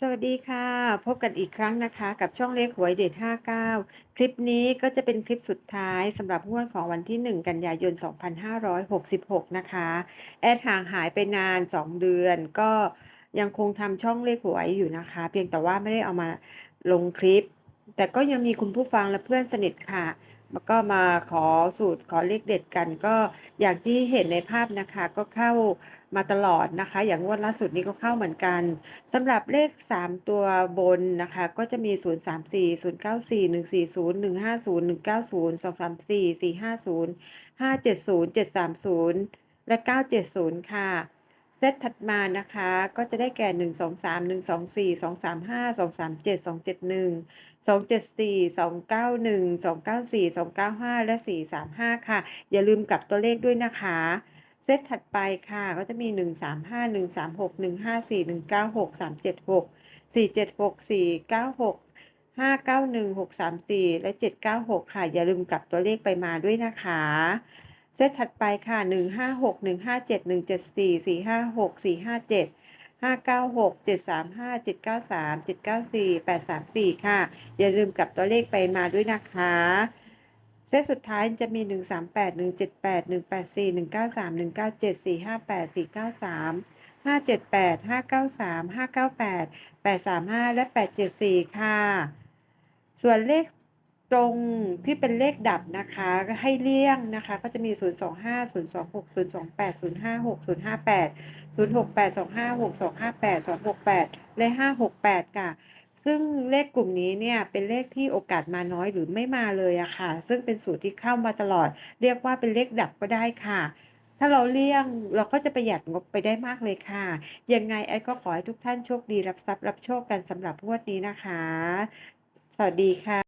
สวัสดีค่ะ พบกันอีกครั้งนะคะ กับช่องเลขหวยเด็ด59 คลิปนี้ก็จะเป็นคลิปสุดท้ายสำหรับงวดของวันที่ 1 กันยายน 2566 นะคะ แอดห่างหายไปนาน 2 เดือน ก็ยังคงทำช่องเลขหวยอยู่นะคะ เพียงแต่ว่าไม่ได้เอามาลงคลิป แต่ก็ยังมีคุณผู้ฟังและเพื่อนสนิทค่ะ แล้วก็มาขอสูตรขอเลขเด็ดกัน ก็อย่างที่เห็นในภาพนะคะ ก็เข้ามาตลอดนะคะ อย่างงวดล่าสุดนี้ก็เข้าเหมือนกันสำหรับเลข 3 ตัวบนนะคะ ก็จะมี 0 3 4 0 9 4 1 4 0 1 5 0 1 9 0 2 3 4 4 5 0 5 7 0 7 3 0 และ 970 ค่ะ เซตถัดมานะคะ ก็จะได้แก่ 1 2 3 1 2 4 2 3 5 2 3 7 2 7 1 2 7 4 2 9 1 2 9 4 2 9 5 และ 4 3 5 ค่ะ อย่าลืมกลับตัวเลขด้วยนะคะ เซตถัดไปค่ะ ก็จะมี 1 3 5 1 3 6 1 5 4 1 9 6 3 7 6 4 7 6 4 9 6 5 9 1 6 3 4 และ 796 ค่ะ อย่าลืมกลับตัวเลขไปมาด้วยนะคะ เซตถัดไปค่ะ 1 5 6 1 5 7 1 7 4 4 5 6 4 5 7 5 9 6 7 3 5 7 9 3 7 9 4 8 3 4 ค่ะ อย่าลืมกลับตัวเลขไปมาด้วยนะคะ เซตสุดท้ายจะมี 1 3 8 1 7 8 1 8 4 1 9 3 1 9 7 4 5 8 4 9 3 5 7 8 5 9 3 5 9 8 8 3 5 และ 8 7 4 ค่ะ ส่วนเลข ตรงที่เป็นเลขดับนะคะให้เลี่ยงนะคะ ก็จะมี 0 2 5 0 2 6 0 2 8 0 5 6 0 5 8 0 6 8 2 5 6 2 5 8 2 6 8 และ 5 6 8 ค่ะ ซึ่งเลขกลุ่มนี้เนี่ยเป็นเลขที่โอกาสมาน้อยหรือไม่มาเลยอะค่ะ ซึ่งเป็นสูตรที่เข้ามาตลอด เรียกว่าเป็นเลขดับก็ได้ค่ะถ้าเราเลี่ยงเราก็จะประหยัดงบไปได้มากเลยค่ะ ยังไงแอดก็ขอให้ทุกท่านโชคดีรับทรัพย์รับโชคกันสำหรับงวดนี้นะคะ สวัสดีค่ะ